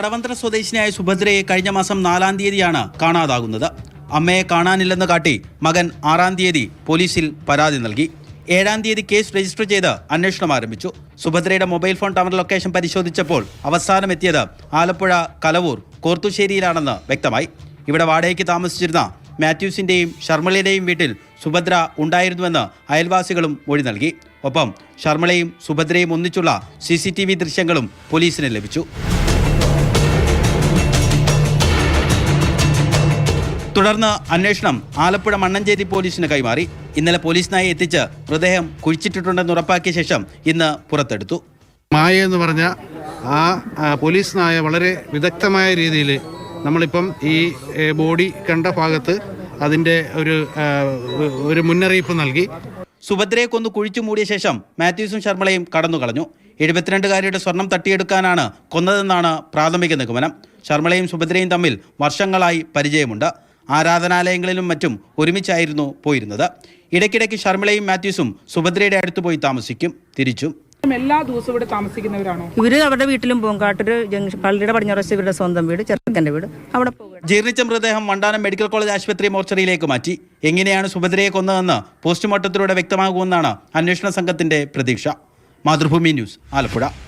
കടവന്ത്ര സ്വദേശിനിയായ സുഭദ്രയെ കഴിഞ്ഞ മാസം നാലാം തീയതിയാണ് കാണാതാകുന്നത്. അമ്മയെ കാണാനില്ലെന്ന് കാട്ടി മകൻ ആറാം തീയതി പോലീസിൽ പരാതി നൽകി. ഏഴാം തീയതി കേസ് രജിസ്റ്റർ ചെയ്ത് അന്വേഷണം ആരംഭിച്ചു. സുഭദ്രയുടെ മൊബൈൽ ഫോൺ ടവർ ലൊക്കേഷൻ പരിശോധിച്ചപ്പോൾ അവസാനം എത്തിയത് ആലപ്പുഴ കലവൂർ കോർത്തുശ്ശേരിയിലാണെന്ന് വ്യക്തമായി. ഇവിടെ വാടകയ്ക്ക് താമസിച്ചിരുന്ന മാത്യൂസിന്റെയും ശർമ്മളയുടെയും വീട്ടിൽ സുഭദ്ര ഉണ്ടായിരുന്നുവെന്ന് അയൽവാസികളും മൊഴി നൽകി. ഒപ്പം ശർമ്മളയും സുഭദ്രയും ഒന്നിച്ചുള്ള സി ദൃശ്യങ്ങളും പോലീസിന് ലഭിച്ചു. തുടർന്ന് അന്വേഷണം ആലപ്പുഴ മണ്ണഞ്ചേരി പോലീസിന് കൈമാറി. ഇന്നലെ പോലീസിനായി എത്തിച്ച് മൃതദേഹം കുഴിച്ചിട്ടിട്ടുണ്ടെന്ന് ഉറപ്പാക്കിയ ശേഷം ഇന്ന് പുറത്തെടുത്തു. മായ എന്ന് പറഞ്ഞ ആ പോലീസ് നായ വളരെ വിദഗ്ധമായ രീതിയിൽ നമ്മളിപ്പം ഈ ബോഡി കണ്ട ഭാഗത്ത് അതിന്റെ ഒരു ഒരു മുന്നറിയിപ്പ് നൽകി. സുഭദ്രയെ കൊന്ന് കുഴിച്ചു മൂടിയ ശേഷം മാത്യൂസും ശർമ്മളയും കടന്നു കളഞ്ഞു എഴുപത്തിരണ്ടുകാരിയുടെ സ്വർണം തട്ടിയെടുക്കാനാണ് കൊന്നതെന്നാണ് പ്രാഥമിക നിഗമനം. ശർമ്മളയും സുഭദ്രയും തമ്മിൽ വർഷങ്ങളായി പരിചയമുണ്ട്. ആരാധനാലയങ്ങളിലും മറ്റും ഒരുമിച്ചായിരുന്നു പോയിരുന്നത്. ഇടയ്ക്കിടയ്ക്ക് ശർമ്മളയും മാത്യൂസും സുഭദ്രയുടെ അടുത്ത് പോയി താമസിക്കും തിരിച്ചു. എല്ലാ ദിവസവും ഇവിടെ താമസിക്കുന്നവരാണോ? ഇവർ അവരുടെ വീട്ടിലും പോകും. കാട്ടൊരു ജംഗ്ഷൻ പള്ളിയുടെ പടിഞ്ഞാറസ് ഇവരുടെ സ്വന്തം വീട് ചെറുക്കന്റെ വീട്. അവിടെ പോകും. ജീർണിച്ച മൃതദേഹം വണ്ടാനം മെഡിക്കൽ കോളേജ് ആശുപത്രി മോർച്ചറിയിലേക്ക് മാറ്റി. എങ്ങനെയാണ് സുഭദ്രയെ കൊന്നതെന്ന് പോസ്റ്റ്മോർട്ടത്തിലൂടെ വ്യക്തമാകുമെന്നാണ് അന്വേഷണ സംഘത്തിന്റെ പ്രതീക്ഷ. മാതൃഭൂമി ന്യൂസ് ആലപ്പുഴ.